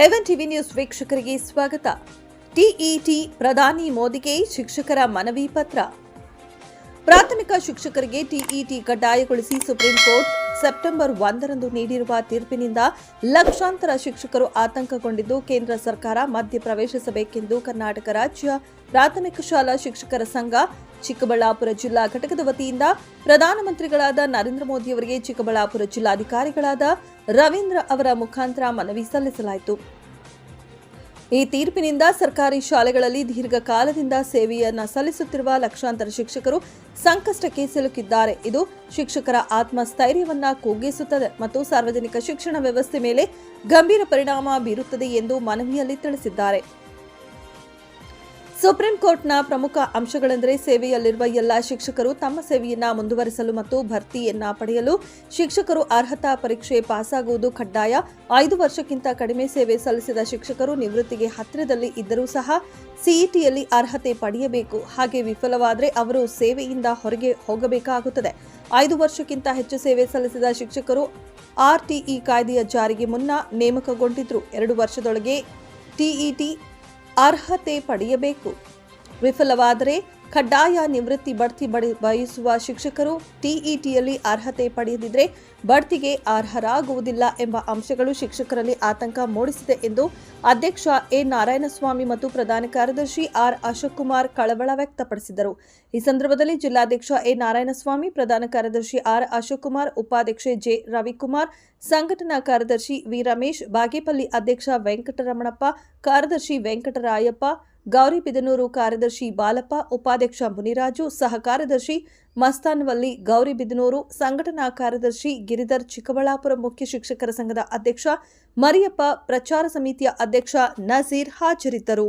ಎವನ್ TV news ವೀಕ್ಷಕರಿಗೆ ಸ್ವಾಗತ. TET ಪ್ರಧಾನಿ ಮೋದಿಗೆ ಶಿಕ್ಷಕರ ಮನವಿ ಪತ್ರ. ಪ್ರಾಥಮಿಕ ಶಿಕ್ಷಕರಿಗೆ ಟಿಇಟಿ ಕಡ್ಡಾಯಗೊಳಿಸಿ ಸುಪ್ರೀಂ ಕೋರ್ಟ್ ಸೆಪ್ಟೆಂಬರ್ ಒಂದರಂದು ನೀಡಿರುವ ತೀರ್ಪಿನಿಂದ ಲಕ್ಷಾಂತರ ಶಿಕ್ಷಕರು ಆತಂಕಗೊಂಡಿದ್ದು, ಕೇಂದ್ರ ಸರ್ಕಾರ ಮಧ್ಯಪ್ರವೇಶಿಸಬೇಕೆಂದು ಕರ್ನಾಟಕ ರಾಜ್ಯ ಪ್ರಾಥಮಿಕ ಶಾಲಾ ಶಿಕ್ಷಕರ ಸಂಘ, ಚಿಕ್ಕಬಳ್ಳಾಪುರ ಜಿಲ್ಲಾ ಘಟಕದ ವತಿಯಿಂದ ಪ್ರಧಾನಮಂತ್ರಿಗಳಾದ ನರೇಂದ್ರ ಮೋದಿಯವರಿಗೆ ಚಿಕ್ಕಬಳ್ಳಾಪುರ ಜಿಲ್ಲಾಧಿಕಾರಿಗಳಾದ ರವೀಂದ್ರ ಅವರ ಮುಖಾಂತರ ಮನವಿ ಸಲ್ಲಿಸಲಾಯಿತು. ಈ ತೀರ್ಪಿನಿಂದ ಸರ್ಕಾರಿ ಶಾಲೆಗಳಲ್ಲಿ ದೀರ್ಘಕಾಲದಿಂದ ಸೇವೆಯನ್ನು ಸಲ್ಲಿಸುತ್ತಿರುವ ಲಕ್ಷಾಂತರ ಶಿಕ್ಷಕರು ಸಂಕಷ್ಟಕ್ಕೆ ಸಿಲುಕಿದ್ದಾರೆ. ಇದು ಶಿಕ್ಷಕರ ಆತ್ಮಸ್ಥೈರ್ಯವನ್ನ ಕುಗ್ಗಿಸುತ್ತದೆ ಮತ್ತು ಸಾರ್ವಜನಿಕ ಶಿಕ್ಷಣ ವ್ಯವಸ್ಥೆ ಮೇಲೆ ಗಂಭೀರ ಪರಿಣಾಮ ಬೀರುತ್ತದೆ ಎಂದು ಮನವಿಯಲ್ಲಿ ತಿಳಿಸಿದ್ದಾರೆ. ಸುಪ್ರೀಂ ಕೋರ್ಟ್ನ ಪ್ರಮುಖ ಅಂಶಗಳೆಂದರೆ ಸೇವೆಯಲ್ಲಿರುವ ಎಲ್ಲ ಶಿಕ್ಷಕರು ತಮ್ಮ ಸೇವೆಯನ್ನ ಮುಂದುವರಿಸಲು ಮತ್ತು ಭರ್ತಿಯನ್ನ ಪಡೆಯಲು ಶಿಕ್ಷಕರು ಅರ್ಹತಾ ಪರೀಕ್ಷೆ ಪಾಸಾಗುವುದು ಕಡ್ಡಾಯ. ಐದು ವರ್ಷಕ್ಕಿಂತ ಕಡಿಮೆ ಸೇವೆ ಸಲ್ಲಿಸಿದ ಶಿಕ್ಷಕರು ನಿವೃತ್ತಿಗೆ ಹತ್ತಿರದಲ್ಲಿ ಇದ್ದರೂ ಸಹ ಸಿಇಟಿಯಲ್ಲಿ ಅರ್ಹತೆ ಪಡೆಯಬೇಕು. ಹಾಗೆ ವಿಫಲವಾದರೆ ಅವರು ಸೇವೆಯಿಂದ ಹೊರಗೆ ಹೋಗಬೇಕಾಗುತ್ತದೆ. ಐದು ವರ್ಷಕ್ಕಿಂತ ಹೆಚ್ಚು ಸೇವೆ ಸಲ್ಲಿಸಿದ ಶಿಕ್ಷಕರು ಆರ್ಟಿಇ ಕಾಯ್ದೆಯ ಜಾರಿಗೆ ಮುನ್ನ ನೇಮಕಗೊಂಡಿದ್ರು. ಎರಡು ವರ್ಷದೊಳಗೆ ಟಿಇಟಿ ಅರ್ಹತೆ ಪಡೆಯಬೇಕು. ವಿಫಲವಾದರೆ ಕಡ್ಡಾಯ ನಿವೃತ್ತಿ ಬಡ್ತಿ ಬಡಿ ಬಯಸುವ ಶಿಕ್ಷಕರು ಟಿಇಟಿಯಲ್ಲಿ ಅರ್ಹತೆ ಪಡೆಯದಿದ್ದರೆ ಬಡ್ತಿಗೆ ಅರ್ಹರಾಗುವುದಿಲ್ಲ ಎಂಬ ಅಂಶಗಳು ಶಿಕ್ಷಕರಲ್ಲಿ ಆತಂಕ ಮೂಡಿಸಿದೆ ಎಂದು ಅಧ್ಯಕ್ಷ ಎ ನಾರಾಯಣಸ್ವಾಮಿ ಮತ್ತು ಪ್ರಧಾನ ಕಾರ್ಯದರ್ಶಿ ಆರ್ ಅಶೋಕ್ ಕುಮಾರ್ ಕಳವಳ ವ್ಯಕ್ತಪಡಿಸಿದರು. ಈ ಸಂದರ್ಭದಲ್ಲಿ ಜಿಲ್ಲಾಧ್ಯಕ್ಷ ಎ ನಾರಾಯಣಸ್ವಾಮಿ, ಪ್ರಧಾನ ಕಾರ್ಯದರ್ಶಿ ಆರ್ ಅಶೋಕ್ ಕುಮಾರ್ ಉಪಾಧ್ಯಕ್ಷೆ ಜೆ ರವಿಕುಮಾರ್, ಸಂಘಟನಾ ಕಾರ್ಯದರ್ಶಿ ವಿ ರಮೇಶ್, ಬಾಗೇಪಲ್ಲಿ ಅಧ್ಯಕ್ಷ ವೆಂಕಟರಮಣಪ್ಪ, ಕಾರ್ಯದರ್ಶಿ ವೆಂಕಟರಾಯಪ್ಪ ಗೌರಿಬಿದನೂರು ಕಾರ್ಯದರ್ಶಿ ಬಾಲಪ್ಪ, ಉಪಾಧ್ಯಕ್ಷ ಮುನಿರಾಜು, ಸಹ ಕಾರ್ಯದರ್ಶಿ ಮಸ್ತಾನ್ವಲ್ಲಿ ಗೌರಿಬಿದನೂರು ಸಂಘಟನಾ ಕಾರ್ಯದರ್ಶಿ ಗಿರಿಧರ್ ಚಿಕ್ಕಬಳ್ಳಾಪುರ ಮುಖ್ಯ ಶಿಕ್ಷಕರ ಸಂಘದ ಅಧ್ಯಕ್ಷ ಮರಿಯಪ್ಪ, ಪ್ರಚಾರ ಸಮಿತಿಯ ಅಧ್ಯಕ್ಷ ನಜೀರ್ ಹಾಜರಿದ್ದರು.